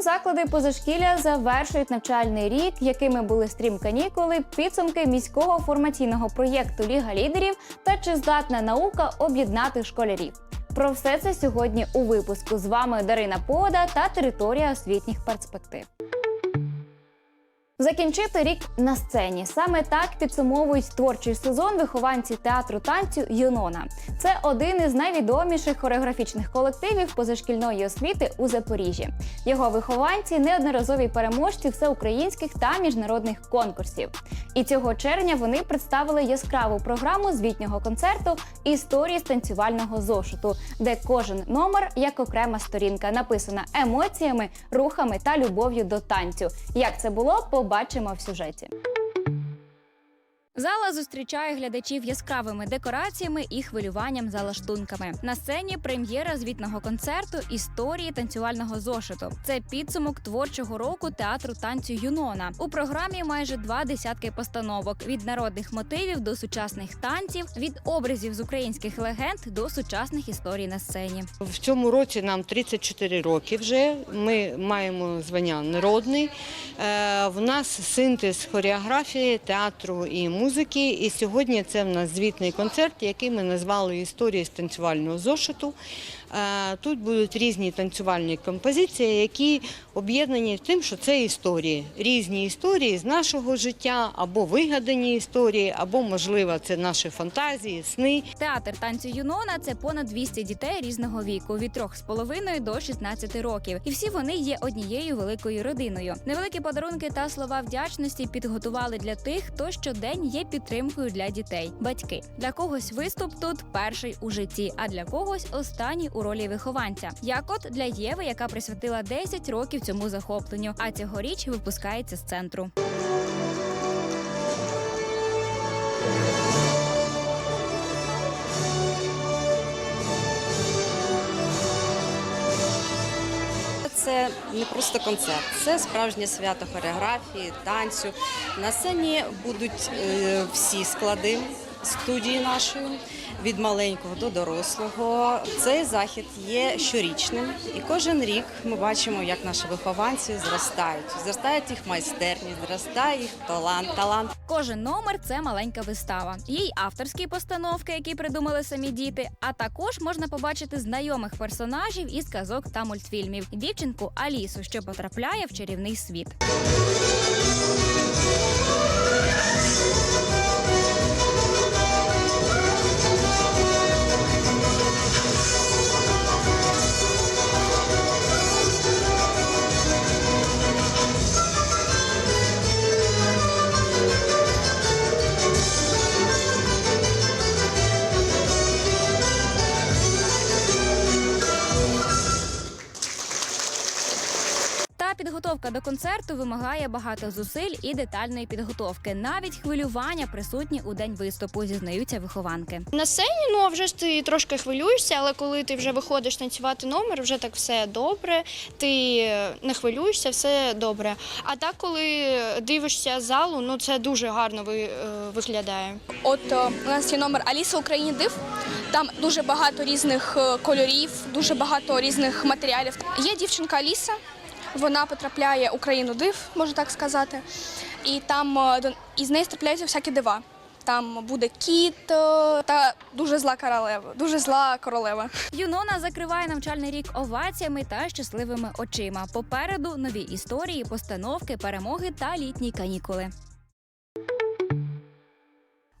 Заклади позашкілля завершують навчальний рік, якими були стрім канікули, підсумки міського формаційного проєкту Ліга лідерів та чи здатна наука об'єднати школярів. Про все це сьогодні у випуску. З вами Дарина Пода та територія освітніх перспектив. Закінчити рік на сцені. Саме так підсумовують творчий сезон вихованці театру танцю Юнона. Це один із найвідоміших хореографічних колективів позашкільної освіти у Запоріжжі. Його вихованці неодноразові переможці всеукраїнських та міжнародних конкурсів. І цього червня вони представили яскраву програму звітнього концерту Історії з танцювального зошиту, де кожен номер як окрема сторінка написана емоціями, рухами та любов'ю до танцю. Як це було, побачимо в сюжеті. Зала зустрічає глядачів яскравими декораціями і хвилюванням за лаштунками. На сцені прем'єра звітного концерту історії танцювального зошиту. Це підсумок творчого року театру танцю Юнона. У програмі майже два десятки постановок від народних мотивів до сучасних танців, від образів з українських легенд до сучасних історій на сцені. В цьому році нам 34 роки вже. Ми маємо звання народний. Е, В нас синтез хореографії, театру і музики. І сьогодні це в нас звітний концерт, який ми назвали Історія з танцювального зошиту. Е, Тут будуть різні танцювальні композиції, які об'єднані тим, що це історії. Різні історії з нашого життя, або вигадані історії, або, можливо, це наші фантазії, сни. Театр танцю Юнона це понад 200 дітей різного віку від 3,5 до 16 років. І всі вони є однією великою родиною. Невеликі подарунки та слова вдячності підготували для тих, хто щодень є підтримкою для дітей. Батьки для когось виступ тут перший у житті, а для когось останній у ролі вихованця. Як от для Єви, яка присвятила 10 років цьому захопленню, а цьогоріч випускається з центру. Це не просто концерт, це справжнє свято хореографії, танцю. На сцені будуть е, всі склади студії нашої, від маленького до дорослого. Цей захід є щорічним, і кожен рік ми бачимо, як наші вихованці зростають. Зростають їх майстерність, зростає їх талант, талант. Кожен номер це маленька вистава. Є й авторські постановки, які придумали самі діти. А також можна побачити знайомих персонажів із казок та мультфільмів. Дівчинку Алісу, що потрапляє в чарівний світ. Та підготовка до концерту вимагає багато зусиль і детальної підготовки. Навіть хвилювання присутні у день виступу, зізнаються вихованки. На сцені, ну а вже ж ти трошки хвилюєшся, але коли ти вже виходиш танцювати номер, вже так все добре, ти не хвилюєшся, все добре. А так, коли дивишся залу, ну це дуже гарно ви, е, виглядає. От е, у нас є номер Аліса Україні див. Там дуже багато різних е, кольорів, дуже багато різних матеріалів. Є дівчинка Аліса, вона потрапляє Україну див, можна так сказати. І там е, із неї трапляються всякі дива. Там буде кіт е, та дуже зла королева. Дуже зла королева. Юнона закриває навчальний рік оваціями та щасливими очима. Попереду нові історії, постановки, перемоги та літні канікули.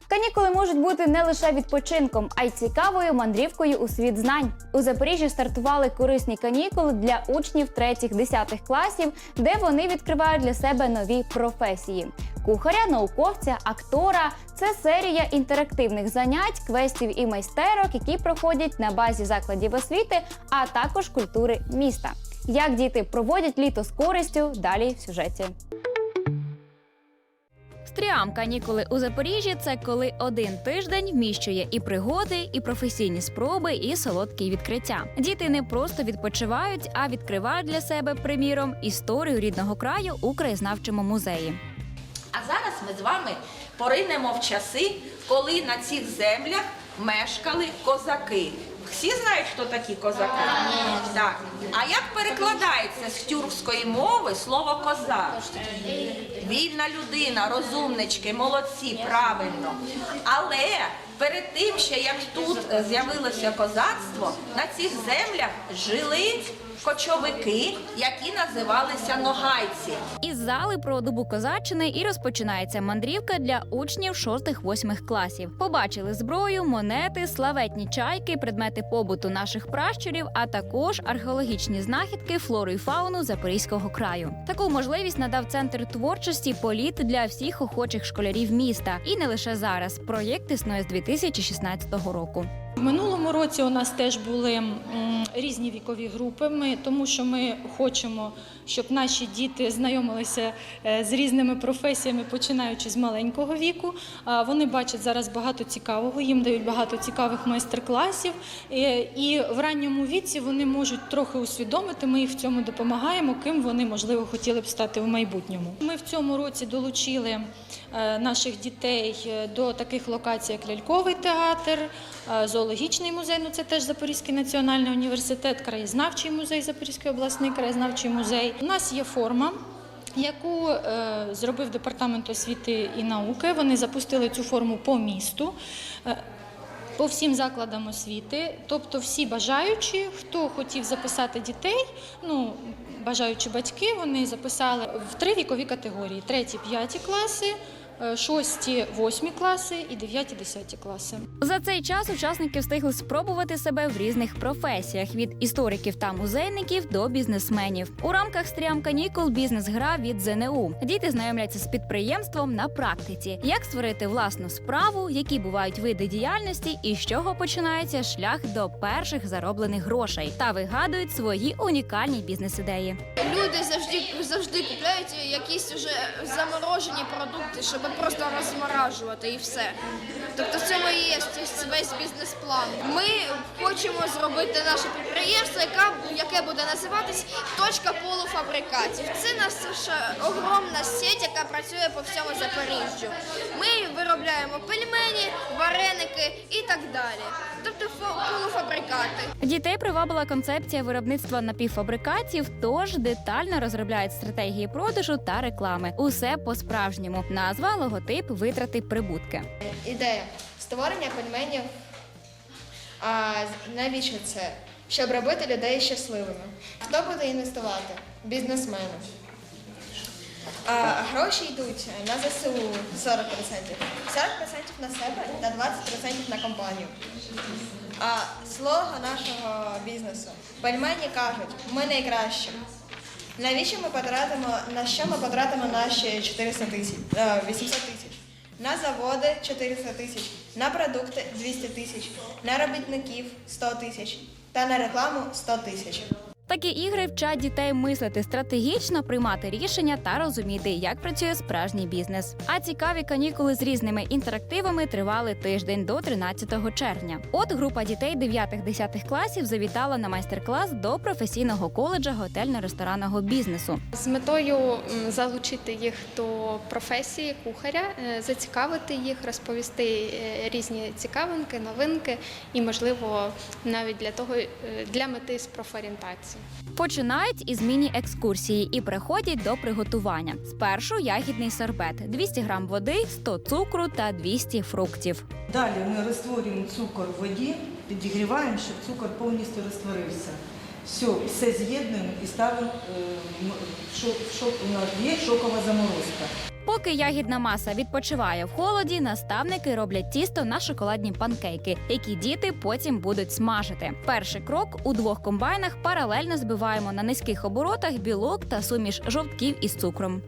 Канікули можуть бути не лише відпочинком, а й цікавою мандрівкою у світ знань. У Запоріжжі стартували корисні канікули для учнів 3-10 класів, де вони відкривають для себе нові професії: кухаря, науковця, актора. Це серія інтерактивних занять, квестів і майстерок, які проходять на базі закладів освіти, а також культури міста. Як діти проводять літо з користю? Далі в сюжеті. Стріам канікули у Запоріжжі це коли один тиждень вміщує і пригоди, і професійні спроби, і солодкі відкриття. Діти не просто відпочивають, а відкривають для себе, приміром, історію рідного краю у краєзнавчому музеї. А зараз ми з вами поринемо в часи, коли на цих землях мешкали козаки. Всі знають, хто такі козаки? Так. А як перекладається з тюркської мови слово козак? Вільна людина, розумнички, молодці, правильно. Але перед тим, ще як тут з'явилося козацтво, на цих землях жили кочовики, які називалися ногайці. Із зали про добу козаччини і розпочинається мандрівка для учнів 6-8 класів. Побачили зброю, монети, славетні чайки, предмети побуту наших пращурів, а також археологічні знахідки, флору і фауну Запорізького краю. Таку можливість надав центр творчості політ для всіх охочих школярів міста. І не лише зараз. Проєкт існує з 2016 року. В минулому році у нас теж були різні вікові групи, ми, тому що ми хочемо, щоб наші діти знайомилися е, з різними професіями, починаючи з маленького віку. Вони бачать зараз багато цікавого, їм дають багато цікавих майстер-класів. Е, І в ранньому віці вони можуть трохи усвідомити, ми їх в цьому допомагаємо, ким вони, можливо, хотіли б стати в майбутньому. Ми в цьому році долучили е, наших дітей до таких локацій, як ляльковий театр, зоологічний музей, ну це теж Запорізький національний університет, краєзнавчий музей, Запорізький обласний краєзнавчий музей. У нас є форма. Яку е, зробив департамент освіти і науки, вони запустили цю форму по місту, е, по всім закладам освіти. Тобто, всі бажаючі, хто хотів записати дітей, ну бажаючі батьки, вони записали в три вікові категорії: треті, п'яті класи, шості, восьмі класи і дев'яті, десяті класи. За цей час учасники встигли спробувати себе в різних професіях від істориків та музейників до бізнесменів. У рамках стрім канікул бізнес-гра від ЗНУ. Діти знайомляться з підприємством на практиці, як створити власну справу, які бувають види діяльності і з чого починається шлях до перших зароблених грошей, та вигадують свої унікальні бізнес-ідеї. Люди завжди завжди купляють якісь вже заморожені продукти, щоб просто розморажувати і все. Тобто в цьому і є весь бізнес-план. Ми хочемо зробити наше підприємство, яке буде називатись точка полуфабрикатів. Це наша огромна сеть, яка працює по всьому Запоріжжю. Ми виробляємо пельмені, вареники і так далі. Тобто полуфабрикати. Дітей привабила концепція виробництва напівфабрикатів, тож детально розробляють стратегії продажу та реклами. Усе по-справжньому. Назва, логотип, витрати, прибутки. Ідея створення пельменів. А навіщо це? Щоб робити людей щасливими. Хто буде інвестувати? Бізнесмени. А, гроші йдуть на ЗСУ 40%. 40% на себе та 20% на компанію. А слога нашого бізнесу. Пельмені кажуть, ми найкращі. Навіщо ми потратимо, на що ми потратимо наші 400 тисяч, е, 800 тисяч? На заводи 400 тисяч, на продукти 200 тисяч, на робітників 100 тисяч та на рекламу 100 тисяч. Такі ігри вчать дітей мислити стратегічно, приймати рішення та розуміти, як працює справжній бізнес. А цікаві канікули з різними інтерактивами тривали тиждень до 13 червня. От група дітей 9-10 класів завітала на майстер-клас до професійного коледжа готельно-ресторанного бізнесу. З метою залучити їх до професії кухаря, е, зацікавити їх, розповісти е, різні цікавинки, новинки і, можливо, навіть для того е, для мети з профорієнтації. Починають із міні-екскурсії і приходять до приготування. Спершу ягідний сорбет, 200 грам води, 100 цукру та 200 фруктів. Далі ми розтворюємо цукор в воді, підігріваємо, щоб цукор повністю розтворився. Все, все з'єднуємо і ставимо е, шок, в шок, у нас є шокова заморозка. Поки ягідна маса відпочиває в холоді, наставники роблять тісто на шоколадні панкейки, які діти потім будуть смажити. Перший крок у двох комбайнах паралельно збиваємо на низьких оборотах білок та суміш жовтків із цукром.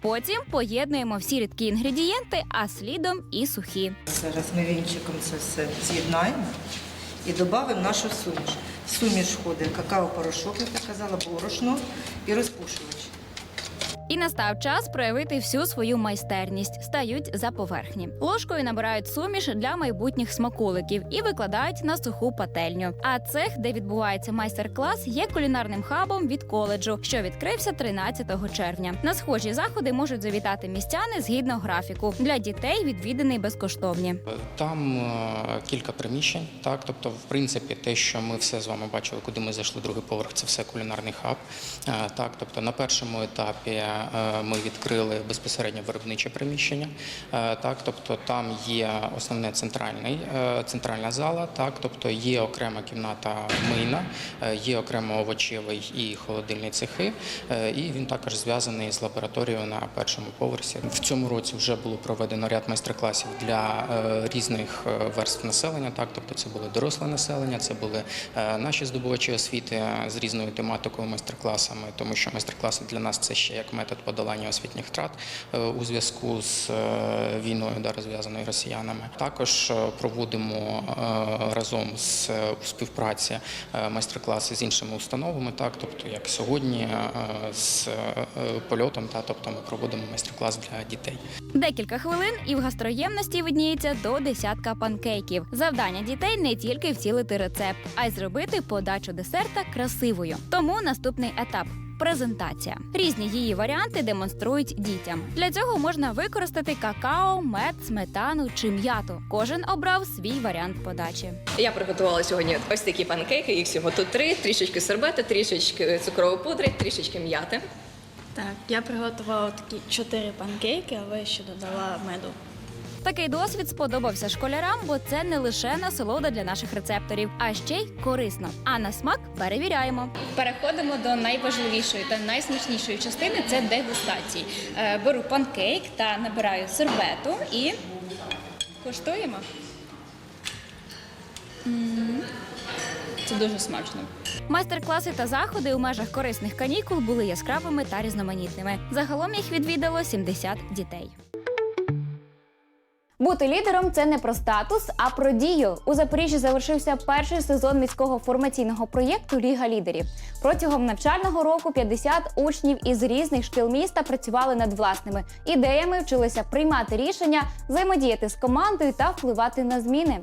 Потім поєднуємо всі рідкі інгредієнти, а слідом і сухі. Зараз ми вінчиком це все з'єднаємо і додамо нашу суміш. Суміш входить какао-порошок, як я казала, борошно і розпушувач. І настав час проявити всю свою майстерність, стають за поверхні. Ложкою набирають суміш для майбутніх смаколиків і викладають на суху пательню. А цех, де відбувається майстер-клас, є кулінарним хабом від коледжу, що відкрився 13 червня. На схожі заходи можуть завітати містяни згідно графіку. Для дітей відвіданий безкоштовні. Там е, кілька приміщень, так тобто, в принципі, те, що ми все з вами бачили, куди ми зайшли другий поверх, це все кулінарний хаб. Е, Так, тобто на першому етапі е, ми відкрили безпосередньо виробниче приміщення. Е, Так, тобто там є основне центральний, е, центральна зала, так, тобто є окрема кімната мийна, є окремо овочевий і холодильні цехи, і він також зв'язаний з лабораторією на першому поверсі. В цьому році вже було проведено ряд майстер-класів для різних верств населення. Так, тобто це були доросле населення, це були наші здобувачі освіти з різною тематикою майстер-класами, тому що майстер-класи для нас це ще як метод подолання освітніх втрат е, у зв'язку з е, війною, да, розв'язаною росіянами. Також е, проводимо разом з у співпраці майстер-класи з іншими установами, так, тобто як сьогодні з польотом, та тобто ми проводимо майстер-клас для дітей. Декілька хвилин і в гастроємності видніється до десятка панкейків. Завдання дітей не тільки втілити рецепт, а й зробити подачу десерта красивою. Тому наступний етап. Презентація різні її варіанти демонструють дітям. Для цього можна використати какао, мед, сметану чи м'яту. Кожен обрав свій варіант подачі. Я приготувала сьогодні ось такі панкейки. Їх всього тут три: трішечки сорбета, трішечки цукрової пудри, трішечки м'яти. Так, я приготувала такі чотири панкейки, але ще додала меду. Такий досвід сподобався школярам, бо це не лише насолода для наших рецепторів, а ще й корисно. А на смак перевіряємо. Переходимо до найважливішої та найсмачнішої частини це дегустації. Е, Беру панкейк та набираю сервету і куштуємо. Це дуже смачно. Майстер-класи та заходи у межах корисних канікул були яскравими та різноманітними. Загалом їх відвідало 70 дітей. Бути лідером це не про статус, а про дію. У Запоріжжі завершився перший сезон міського формаційного проєкту Ліга лідерів. Протягом навчального року 50 учнів із різних шкіл міста працювали над власними ідеями, вчилися приймати рішення, взаємодіяти з командою та впливати на зміни.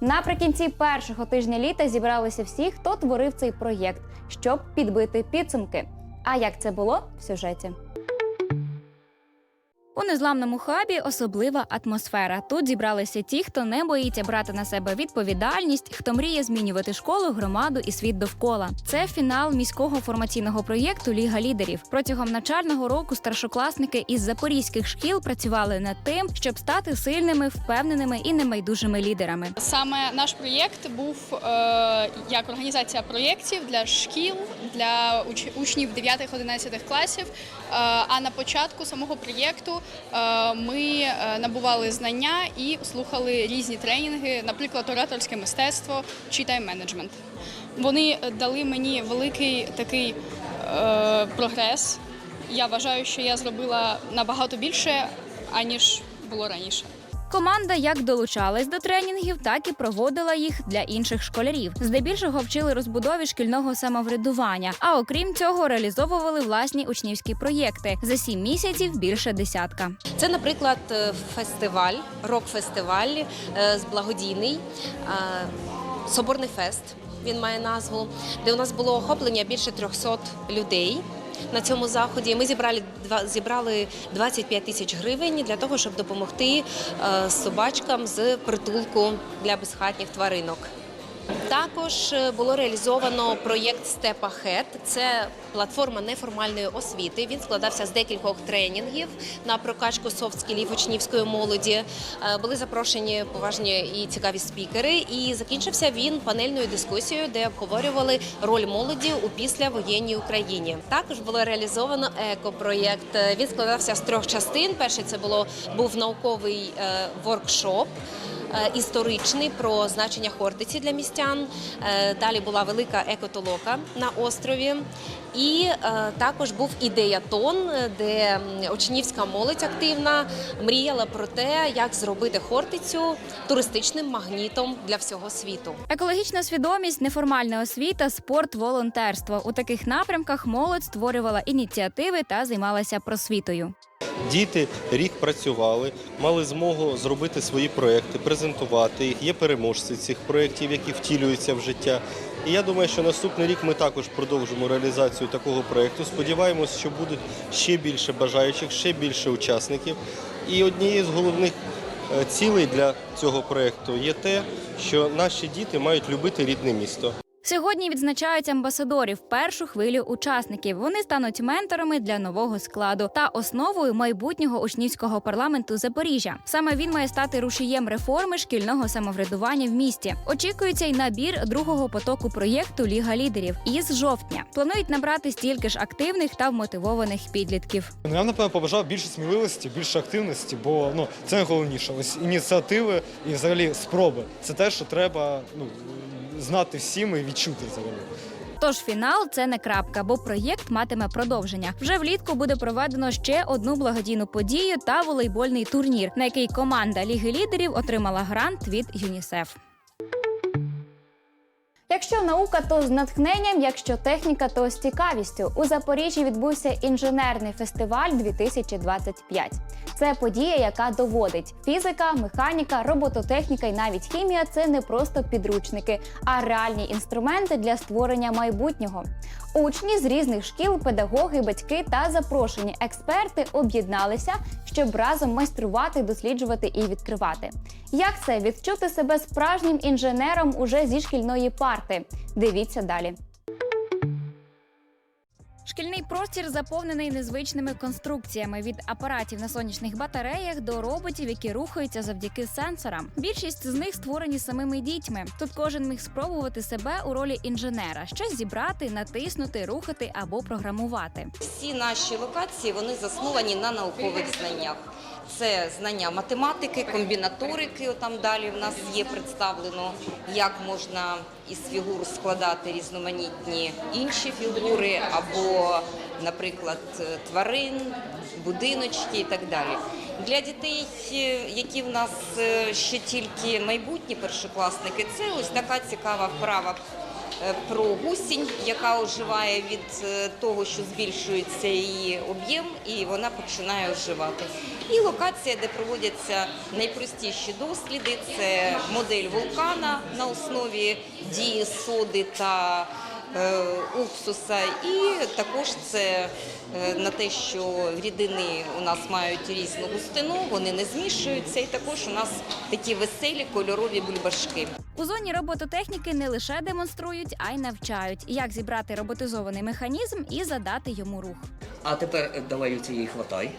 Наприкінці першого тижня літа зібралися всі, хто творив цей проєкт, щоб підбити підсумки. А як це було в сюжеті? У незламному хабі особлива атмосфера. Тут зібралися ті, хто не боїться брати на себе відповідальність, хто мріє змінювати школу, громаду і світ довкола. Це фінал міського формаційного проєкту Ліга лідерів. Протягом навчального року старшокласники із запорізьких шкіл працювали над тим, щоб стати сильними, впевненими і небайдужими лідерами. Саме наш проєкт був е, як організація проєктів для шкіл, для уч- учнів 9-11 класів. Е, а на початку самого проєкту ми е, набували знання і слухали різні тренінги, наприклад, ораторське мистецтво чи тайм-менеджмент. Вони дали мені великий такий е, прогрес. Я вважаю, що я зробила набагато більше, аніж було раніше. Команда як долучалась до тренінгів, так і проводила їх для інших школярів. Здебільшого вчили розбудові шкільного самоврядування. А окрім цього, реалізовували власні учнівські проєкти за сім місяців більше десятка. Це, наприклад, е, фестиваль, рок-фестиваль е, з благодійний е, Соборний фест. Він має назву, де у нас було охоплення більше 300 людей. На цьому заході ми зібрали зібрали 25 тисяч гривень для того, щоб допомогти е, собачкам з притулку для безхатніх тваринок. Також е, було реалізовано проєкт Ahead. Це платформа неформальної освіти. Він складався з декількох тренінгів на прокачку софт-скілів учнівської молоді. Е, Були запрошені поважні і цікаві спікери. І закінчився він панельною дискусією, де обговорювали роль молоді у післявоєнній Україні. Також було реалізовано екопроєкт. Він складався з трьох частин. Перший це було був науковий е, воркшоп. Е, історичний про значення Хортиці для містян. Е, Далі була велика екотолока на острові. І е, також був ідеятон, де учнівська молодь активна мріяла про те, як зробити Хортицю туристичним магнітом для всього світу. Екологічна свідомість, неформальна освіта, спорт, волонтерство у таких напрямках молодь створювала ініціативи та займалася просвітою. Діти рік працювали, мали змогу зробити свої проекти, презентувати їх. Є переможці цих проєктів, які втілюються в життя. І я думаю, що наступний рік ми також продовжимо реалізацію такого проєкту. Сподіваємось, що будуть ще більше бажаючих, ще більше учасників. І однією з головних е, цілей для цього проєкту є те, що наші діти мають любити рідне місто. Сьогодні відзначають амбасадорів першу хвилю учасників. Вони стануть менторами для нового складу та основою майбутнього учнівського парламенту Запоріжжя. Саме він має стати рушієм реформи шкільного самоврядування в місті. Очікується й набір другого потоку проєкту Ліга лідерів із жовтня. Планують набрати стільки ж активних та вмотивованих підлітків. Я напевно побажав більше сміливості, більше активності, бо ну це найголовніше. Ось ініціативи і взагалі спроби. Це те, що треба ну знати всім і відчути взагалі. Тож фінал це не крапка, бо проєкт матиме продовження. Вже влітку буде проведено ще одну благодійну подію та волейбольний турнір, на який команда Ліги лідерів отримала грант від ЮНІСЕФ. Якщо наука, то з натхненням, якщо техніка, то з цікавістю. У Запоріжжі відбувся інженерний фестиваль 2025. Це подія, яка доводить фізика, механіка, робототехніка і навіть хімія це не просто підручники, а реальні інструменти для створення майбутнього. Учні з різних шкіл, педагоги, батьки та запрошені експерти об'єдналися, щоб разом майструвати, досліджувати і відкривати. Як це відчути себе справжнім інженером уже зі шкільної парти? Дивіться далі. Шкільний простір заповнений незвичними конструкціями від апаратів на сонячних батареях до роботів, які рухаються завдяки сенсорам. Більшість з них створені самими дітьми. Тут кожен міг спробувати себе у ролі інженера, щось зібрати, натиснути, рухати або програмувати. Всі наші локації вони засновані на наукових знаннях. Це знання математики, комбінаторики. Там далі в нас є представлено, як можна із фігур складати різноманітні інші фігури, або, наприклад, тварин, будиночки і так далі. Для дітей, е, які в нас е, ще тільки майбутні першокласники, це ось така цікава вправа про гусінь, яка оживає від е, того, що збільшується її об'єм, і вона починає оживати. І локація, де проводяться найпростіші досліди, це модель вулкана на основі дії соди та е, уксуса, і також це е, на те, що рідини у нас мають різну густину, вони не змішуються, і також у нас такі веселі кольорові бульбашки. У зоні робототехніки не лише демонструють, а й навчають, як зібрати роботизований механізм і задати йому рух. А тепер е, давай оце її хватай.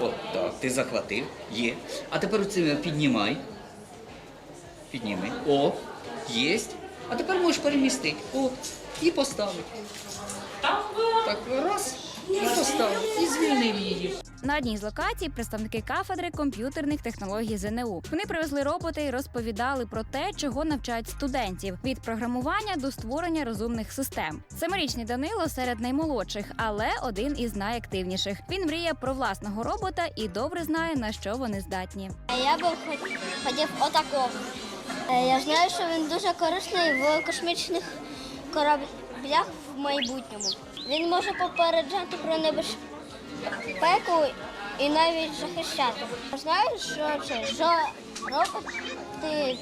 От так, ти захватив, є. А тепер оце піднімай. Підніми. О, єсть. А тепер можеш перемістити. О, і поставити. Так, раз, і поставив, і звільнив її. На одній з локацій представники кафедри комп'ютерних технологій ЗНУ. Вони привезли роботи і розповідали про те, чого навчають студентів від програмування до створення розумних систем. Семирічний Данило серед наймолодших, але один із найактивніших. Він мріє про власного робота і добре знає на що вони здатні. Я би хотів отакого. Е, Я знаю, що він дуже корисний в космічних кораблях в майбутньому. Він може попереджати про небезпеку і навіть захищати. Знаю, що це що роботи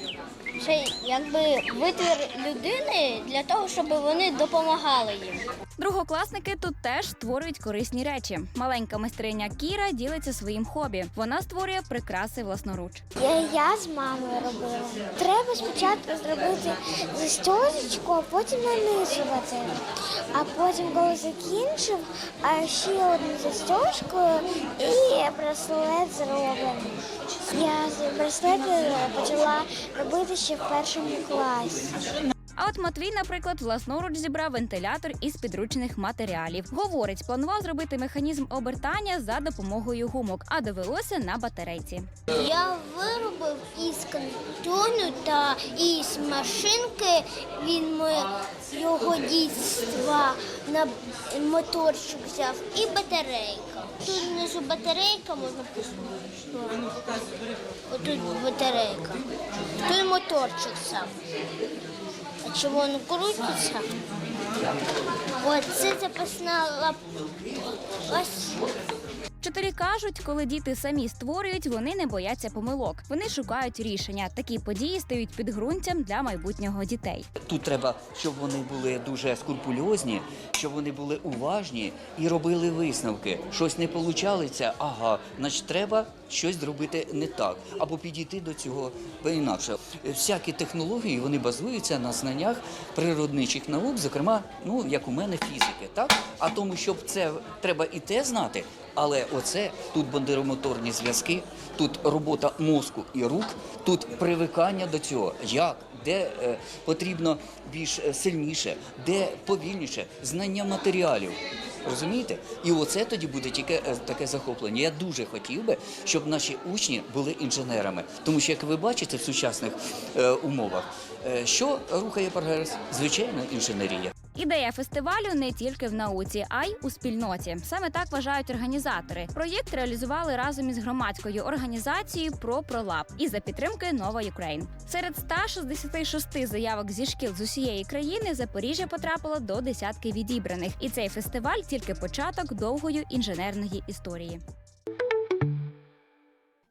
це якби витвір людини для того, щоб вони допомагали їм. Другокласники тут теж створюють корисні речі. Маленька майстриня Кіра ділиться своїм хобі. Вона створює прикраси власноруч. Я, я з мамою робила. Треба спочатку зробити застосочку, а потім нанизувати. А потім, коли закінчив, а ще одну застоску і браслет зроблений. Я з браслети почала робити ще в першому класі. А от Матвій, наприклад, власноруч зібрав вентилятор із підручних матеріалів. Говорить, планував зробити механізм обертання за допомогою гумок, а довелося на батарейці. Я виробив із картону та із машинки. Він його дійства на моторчик взяв і батарейка. Тут внизу батарейка можна поставити. Отут батарейка. Тут моторчик сам. Чого він крутиться? От це запасна лап. Ось Вчителі кажуть, коли діти самі створюють, вони не бояться помилок. Вони шукають рішення. Такі події стають підґрунтям для майбутнього дітей. Тут треба, щоб вони були дуже скрупульозні, щоб вони були уважні і робили висновки. Щось не получалося, ага, значить треба щось зробити не так, або підійти до цього інакше. Всякі технології вони базуються на знаннях природничих наук, зокрема, ну як у мене фізики, так? А тому, щоб це треба і те знати. Але оце тут бандеромоторні зв'язки, тут робота мозку і рук, тут привикання до цього. Як? Де е, потрібно більш е, сильніше, де повільніше, знання матеріалів. Розумієте? І оце тоді буде тільки е, таке захоплення. Я дуже хотів би, щоб наші учні були інженерами. Тому що, як ви бачите, в сучасних е, умовах, е, що рухає прогрес? Звичайно, інженерія. Ідея фестивалю не тільки в науці, а й у спільноті. Саме так вважають організатори. Проєкт реалізували разом із громадською організацією про пролаб і за підтримки Нова Юкрейн. Серед 166 заявок зі шкіл з усієї країни Запоріжжя потрапило до десятки відібраних, і цей фестиваль тільки початок довгої інженерної історії.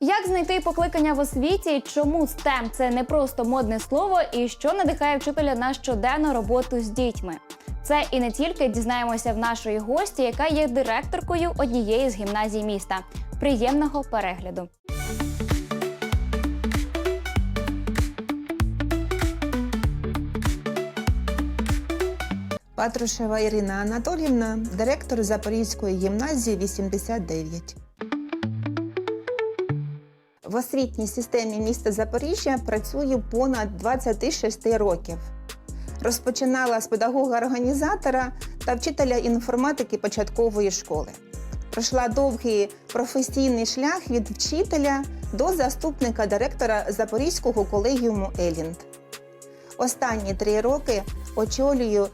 Як знайти покликання в освіті? Чому STEM – це не просто модне слово, і що надихає вчителя на щоденну роботу з дітьми? Це і не тільки дізнаємося в нашої гості, яка є директоркою однієї з гімназій міста. Приємного перегляду! Патрушева Ірина Анатоліївна, директор Запорізької гімназії 89. В освітній системі міста Запоріжжя працюю понад 26 років. Розпочинала з педагога-організатора та вчителя інформатики початкової школи. Пройшла довгий професійний шлях від вчителя до заступника директора Запорізького колегіуму Елінд. Останні три роки очолюю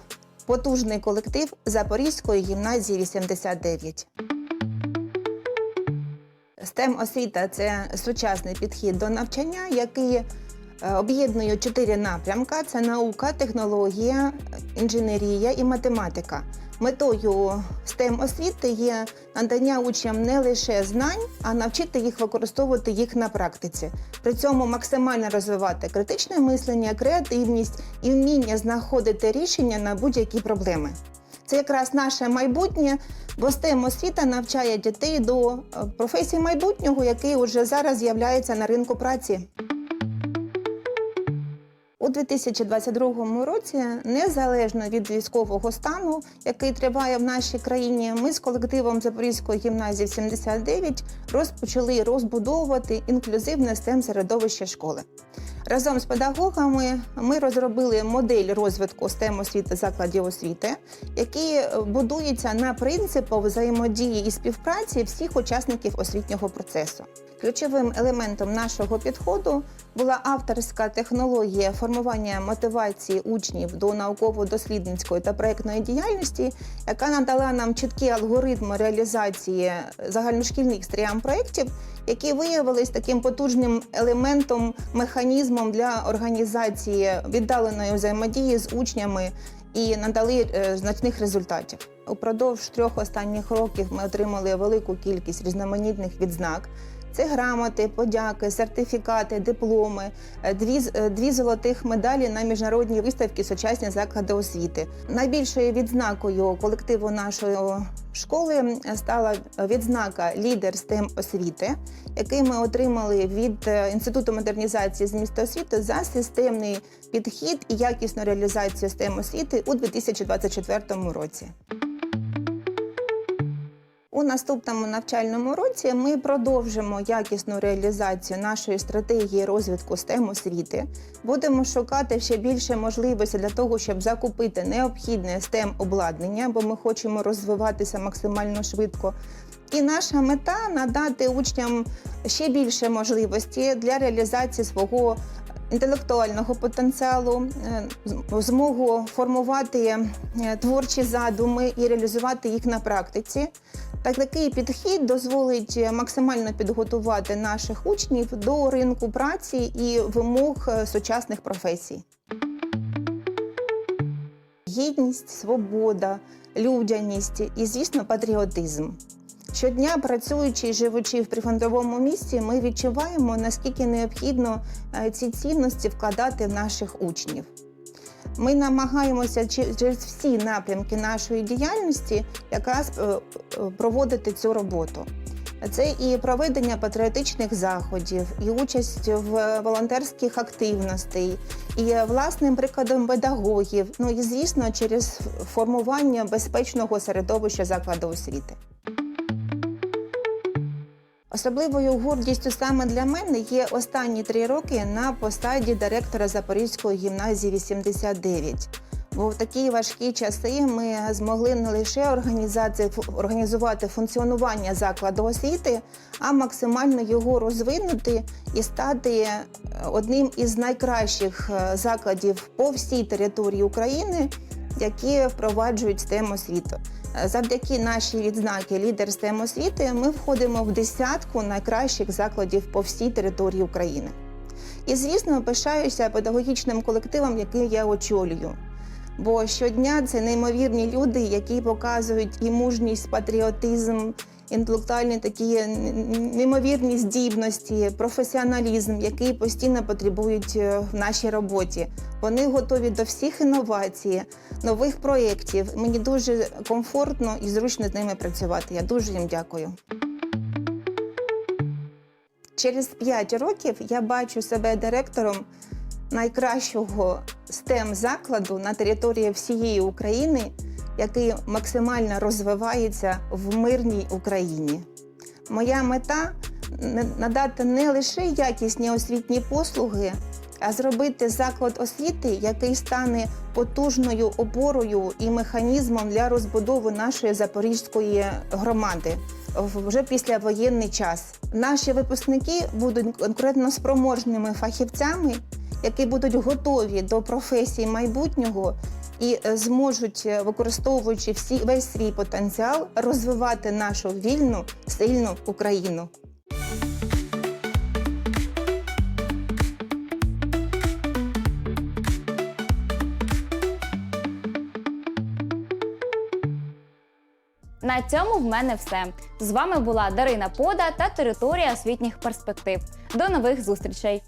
потужний колектив Запорізької гімназії 89. STEM освіта це сучасний підхід до навчання, який е, об'єднує чотири напрямка: це наука, технологія, інженерія і математика. Метою STEM освіти є надання учням не лише знань, а навчити їх використовувати їх на практиці. При цьому максимально розвивати критичне мислення, креативність і вміння знаходити рішення на будь-які проблеми. Це якраз наше майбутнє, бо STEM освіта навчає дітей до е, професії майбутнього, який вже зараз з'являється на ринку праці. У 2022 році, незалежно від військового стану, який триває в нашій країні, ми з колективом Запорізької гімназії 79 розпочали розбудовувати інклюзивне stem середовище школи. Разом з педагогами ми розробили модель розвитку STEM освіти закладів освіти, які будуються на принципу взаємодії і співпраці всіх учасників освітнього процесу. Ключовим елементом нашого підходу була авторська технологія формування мотивації учнів до науково-дослідницької та проєктної діяльності, яка надала нам чіткі алгоритми реалізації загальношкільних стріям проєктів, які виявились таким потужним елементом, механізмом для організації віддаленої взаємодії з учнями і надали е, значних результатів. Упродовж трьох останніх років ми отримали велику кількість різноманітних відзнак. Це грамоти, подяки, сертифікати, дипломи, е, дві, е, дві золотих медалі на міжнародній виставці Сучасні заклади освіти. Найбільшою відзнакою колективу нашої школи стала відзнака Лідер STEM освіти, який ми отримали від е, Інституту модернізації з міста освіти за системний підхід і якісну реалізацію STEM освіти у 2024 році. У наступному навчальному році ми продовжимо якісну реалізацію нашої стратегії розвитку STEM освіти. Будемо шукати ще більше можливостей для того, щоб закупити необхідне STEM обладнання, бо ми хочемо розвиватися максимально швидко. І наша мета надати учням ще більше можливості для реалізації свого інтелектуального потенціалу, е, змогу формувати е, творчі задуми і реалізувати їх на практиці. Так, такий підхід дозволить максимально підготувати наших учнів до ринку праці і вимог е, сучасних професій. Гідність, свобода, людяність і, звісно, патріотизм. Щодня, працюючи і живучи в прифронтовому місті, ми відчуваємо, наскільки необхідно е, ці цінності вкладати в наших учнів. Ми намагаємося через всі напрямки нашої діяльності якраз е, е, проводити цю роботу. Це і проведення патріотичних заходів, і участь в волонтерських активностей, і власним прикладом педагогів. Ну і звісно, через формування безпечного середовища закладу освіти. Особливою гордістю саме для мене є останні три роки на посаді директора Запорізької гімназії 89. Бо в такі важкі часи ми змогли не лише організувати функціонування закладу освіти, а максимально його розвинути і стати е, одним із найкращих е, закладів по всій території України, які впроваджують STEM освіту. Завдяки нашій відзнаки лідер STEM освіти ми входимо в десятку найкращих закладів по всій території України. І, звісно, пишаюся педагогічним колективом, який я очолюю. Бо щодня це неймовірні люди, які показують і мужність, патріотизм, інтелектуальні такі неймовірні здібності, професіоналізм, який постійно потребують е, в нашій роботі. Вони готові до всіх інновацій, нових проєктів. Мені дуже комфортно і зручно з ними працювати. Я дуже їм дякую. Через 5 років я бачу себе директором найкращого STEM закладу на території всієї України, який максимально розвивається в мирній Україні. Моя мета надати не лише якісні освітні послуги, а зробити заклад освіти, який стане потужною опорою і механізмом для розбудови нашої запорізької громади вже після воєнний час. Наші випускники будуть конкретно спроможними фахівцями, які будуть готові до професії майбутнього і е, зможуть, е, використовуючи всі весь свій потенціал, розвивати нашу вільну, сильну Україну. На цьому в мене все. З вами була Дарина Пода та територія освітніх перспектив. До нових зустрічей!